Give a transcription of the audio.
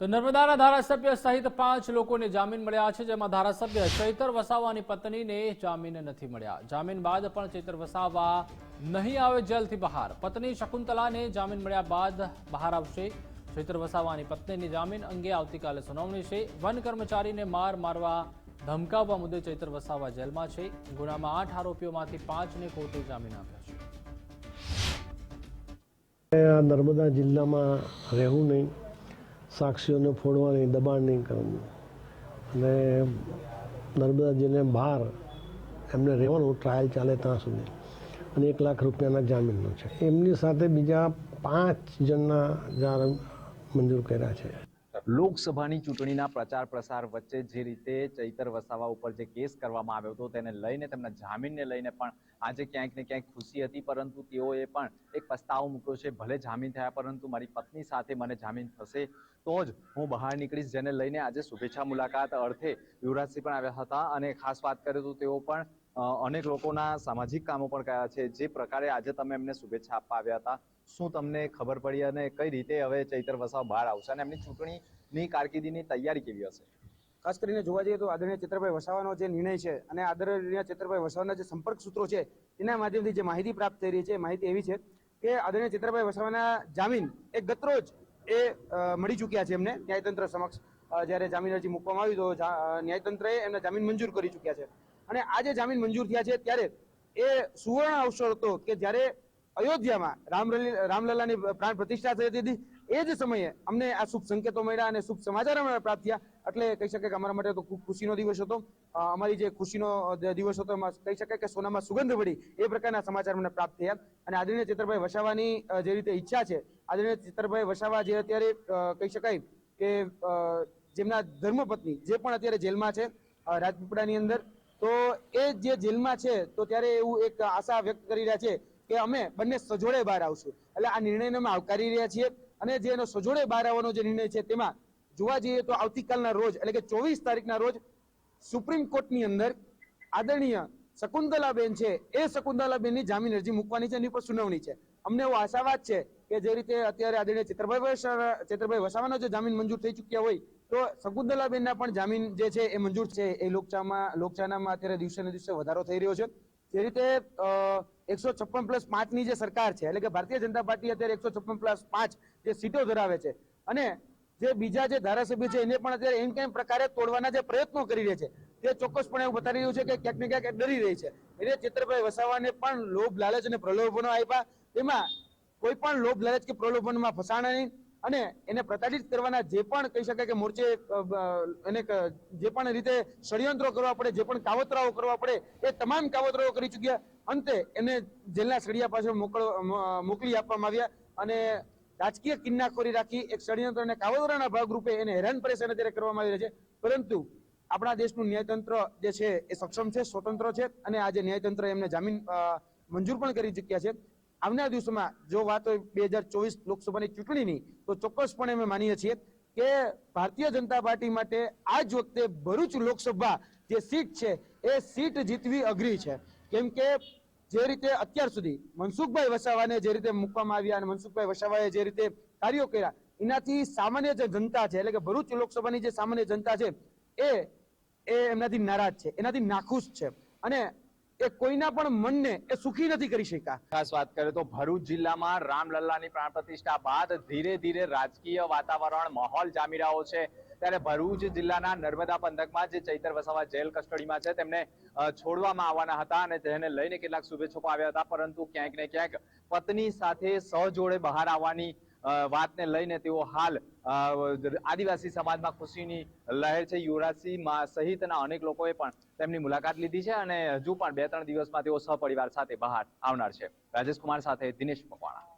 તો નર્મદાના ધારાસભ્ય સહિત પાંચ લોકોને જામીન મળ્યા છે, જેમાં ધારાસભ્ય ચૈતર વસાવાની પત્નીને જામીન નથી મળ્યા. જામીન બાદ પણ ચૈતર વસાવા નહીં આવે જેલથી બહાર. પત્ની શકુંતલાને જામીન મળ્યા બાદ બહાર આવશે. ચૈતર વસાવાની પત્નીની જામીન અંગે આવતીકાલે સુનાવણી છે. વન કર્મચારીને માર મારવા ધમકાવવા મુદ્દે ચૈતર વસાવા જેલમાં છે. ગુનામાં આઠ આરોપીઓમાંથી પાંચને કોર્ટે જામીન આપ્યા છે. નર્મદા જિલ્લામાં રહેવું નહીં. સાક્ષીઓને ફોડવા નહીં દબાણ નહીં કરવું અને નર્મદાજીને બહાર એમને રહેવાનું ટ્રાયલ ચાલે ત્યાં સુધી. અને એક લાખ રૂપિયાના જામીનનો છે. એમની સાથે બીજા પાંચ જણના જાર મંજૂર કર્યા છે. લોકસભાની ચૂંટણીના પ્રચાર પ્રસાર વચ્ચે જે રીતે ચૈતર વસાવા ઉપર જે કેસ કરવામાં આવ્યો હતો તેને લઈને તેમના જામીનને લઈને પણ આજે ક્યાંક ને ક્યાંક ખુશી હતી, પરંતુ તેઓએ પણ એક પસ્તાવો મૂક્યો છે, ભલે જામીન થયા, પરંતુ મારી પત્ની સાથે મને જામીન થશે તો જ હું બહાર નીકળીશ, જેને લઈને આજે શુભેચ્છા મુલાકાત અર્થે યુવરાજસિંહ પણ આવ્યા હતા. અને ખાસ વાત કરીએ તો તેઓ પણ અનેક લોકોના સામાજિક કામો પણ કર્યા છે. જે પ્રકારે આજે તમે એમને શુભેચ્છા આપવા આવ્યા હતા. શું તમને ખબર પડી અને કઈ રીતે હવે ચૈતર વસાવ બહાર આવશે અને એમની ચૂંટણીની કારકિર્દીની તૈયારી કેવી હશે? ખાસ કરીને જોવા જઈએ તો આદરણીય ચિત્રભાઈ વસાવાનો જે નિર્ણય છે અને આદરણીય ચિત્રભાઈ વસાવાના જે સંપર્ક સૂત્રો છે તેના માધ્યમથી જે માહિતી પ્રાપ્ત થઈ રહી છે માહિતી એવી છે કે આદરણીય ચિત્રભાઈ વસાવાના જામીન એ ગતરોજ એ મળી ચૂક્યા છે એમને. ન્યાયતંત્ર સમક્ષ જ્યારે જામીન અરજી મૂકવામાં આવી તો ન્યાયતંત્રએ એમને જામીન મંજૂર કરી ચૂક્યા છે. અને આજે જામીન મંજૂર થયા છે ત્યારે એ સુવર્ણ અવસર હતો કે જ્યારે અયોધ્યામાં રામલલી, રામલલ્લાની પ્રાણ પ્રતિષ્ઠા થઈ હતી એ જ સમયે અમને આ શુભ સંકેતો મળ્યા અને શુભ સમાચાર અમને પ્રાપ્ત થયા. એટલે કહી શકાય કે અમારા માટે તો ખૂબ ખુશીનો દિવસ હતો. અમારી જે ખુશીનો દિવસ હતો એમાં કહી શકાય કે સોનામાં સુગંધ પડી એ પ્રકારના સમાચાર મને પ્રાપ્ત થયા. અને આદરણીય ચિત્રભાઈ વસાવાની જે રીતે ઈચ્છા છે, આદરણીય ચિત્રભાઈ વસાવા જે અત્યારે કહી શકાય કે જેમના ધર્મપત્ની જે પણ અત્યારે જેલમાં છે રાજપીપળાની અંદર તો એ જે જેલમાં છે, તો ત્યારે એવું એક આશા વ્યક્ત કરી રહ્યા છે કે અમે બંને સજોડે બહાર આવશું. એટલે આ નિર્ણયને અમે આવકારી રહ્યા છીએ અને જે એનો સજોડે બહાર આવવાનો જે નિર્ણય છે, તેમાં જોવા જઈએ તો આવતીકાલના રોજ, એટલે કે ચોવીસ તારીખના રોજ સુપ્રીમ કોર્ટની અંદર આદરણીય શકુંતલાબેન છે, એ શકુંતલાબેનની જામીન અરજી મૂકવાની છે એની પર સુનાવણી છે. અમને એવો આશાવાદ છે કે જે રીતે અત્યારે આદરણીય ચિત્રભાઈ ચિત્રભાઈ વસાવાનો જે જામીન મંજૂર થઈ ચૂક્યા હોય, તો શકુંતલાબેનના પણ જામીન જે છે એ મંજૂર છે. એ લોકચામાં, લોકચાનામાં અત્યારે દિવસે ને દિવસે વધારો થઈ રહ્યો છે. જે રીતે એકસો છપ્પન પ્લસ પાંચની જે સરકાર છે, એટલે કે ભારતીય જનતા પાર્ટી અત્યારે એકસો છપ્પન પ્લસ પાંચ જે સીટો ધરાવે છે અને જે બીજા જે ધારાસભ્ય છે એને પણ અત્યારે એમ કેમ પ્રકારે તોડવાના જે પ્રયત્નો કરી રહ્યા છે, તે ચોક્કસપણે એવું બતાવી રહ્યું છે કે ક્યાંક ને ક્યાંક ડરી રહી છે. એટલે ચિત્રભાઈ વસાવાને પણ લોભ, લાલચ અને પ્રલોભનો આપ્યા તેમાં કોઈ પણ લોભ લાલચ કે પ્રલોભનમાં ફસાણા નહીં. અને એને પ્રતાડિત કરવાના જે પણ કહી શકાય કે મોરચે એને જે પણ રીતે ષડયંત્રો કરવા પડે, જે પણ કાવતરાઓ કરવા પડે, એ તમામ કાવતરાઓ કરી ચૂક્યા. અંતે એને જેલના સળિયા પાસે મોકલ મોકલી આપવામાં આવ્યા. અને રાજકીય કિન્નાખોરી રાખી એક ષડયંત્ર અને કાવતરાના ભાગરૂપે એને હેરાન પરેશાન અત્યારે કરવામાં આવી રહ્યા છે. પરંતુ આપણા દેશનું ન્યાયતંત્ર જે છે એ સક્ષમ છે, સ્વતંત્ર છે. અને આજે ન્યાયતંત્ર એમને જામીન મંજૂર પણ કરી ચૂક્યા છે. આવનાર દિવસોમાં જો વાત હોય બે હજાર ચોવીસ લોકસભાની ચૂંટણીની, તો ચોક્કસપણે અમે માનીએ છીએ કે ભારતીય જનતા પાર્ટી માટે આ જ વખતે ભરૂચ લોકસભા જે સીટ છે, એ સીટ જીતવી અઘરી છે. કેમ કે જે રીતે અત્યાર સુધી મનસુખભાઈ વસાવાને જે રીતે મૂકવામાં આવ્યા અને મનસુખભાઈ વસાવાએ જે રીતે કાર્યો કર્યા, એનાથી સામાન્ય જે જનતા છે, એટલે કે ભરૂચ લોકસભાની જે સામાન્ય જનતા છે, એ એ એમનાથી નારાજ છે, એનાથી નાખુશ છે. અને એ કોઈના પણ મનને એ સુખી નથી કરી શક્યા. ખાસ વાત કરીએ તો ભરૂચ જિલ્લામાં રામલલ્લાની પ્રાણ પ્રતિષ્ઠા બાદ ધીરે ધીરે રાજકીય વાતાવરણ, માહોલ જામી રહ્યો છે. ત્યારે ભરૂચ જિલ્લાના નર્મદા પંથકમાં જે ચૈતર વસાવા જેલ કસ્ટડીમાં છે, તેમને છોડવામાં આવવાના હતા અને તેને લઈને કેટલાક શુભેચ્છકો આવ્યા હતા. પરંતુ ક્યાંક ને ક્યાંક પત્ની સાથે સહજોડે બહાર આવવાની વાતને લઈને તેઓ હાલ આદિવાસી સમાજમાં ખુશીની લહેર છે. યુવરાજસિંહ મા- સહિતના અનેક લોકોએ પણ તેમની મુલાકાત લીધી છે અને હજુ પણ બે ત્રણ દિવસમાં તેઓ સહપરિવાર સાથે બહાર આવનાર છે. રાજેશ કુમાર સાથે દિનેશ મકવાણા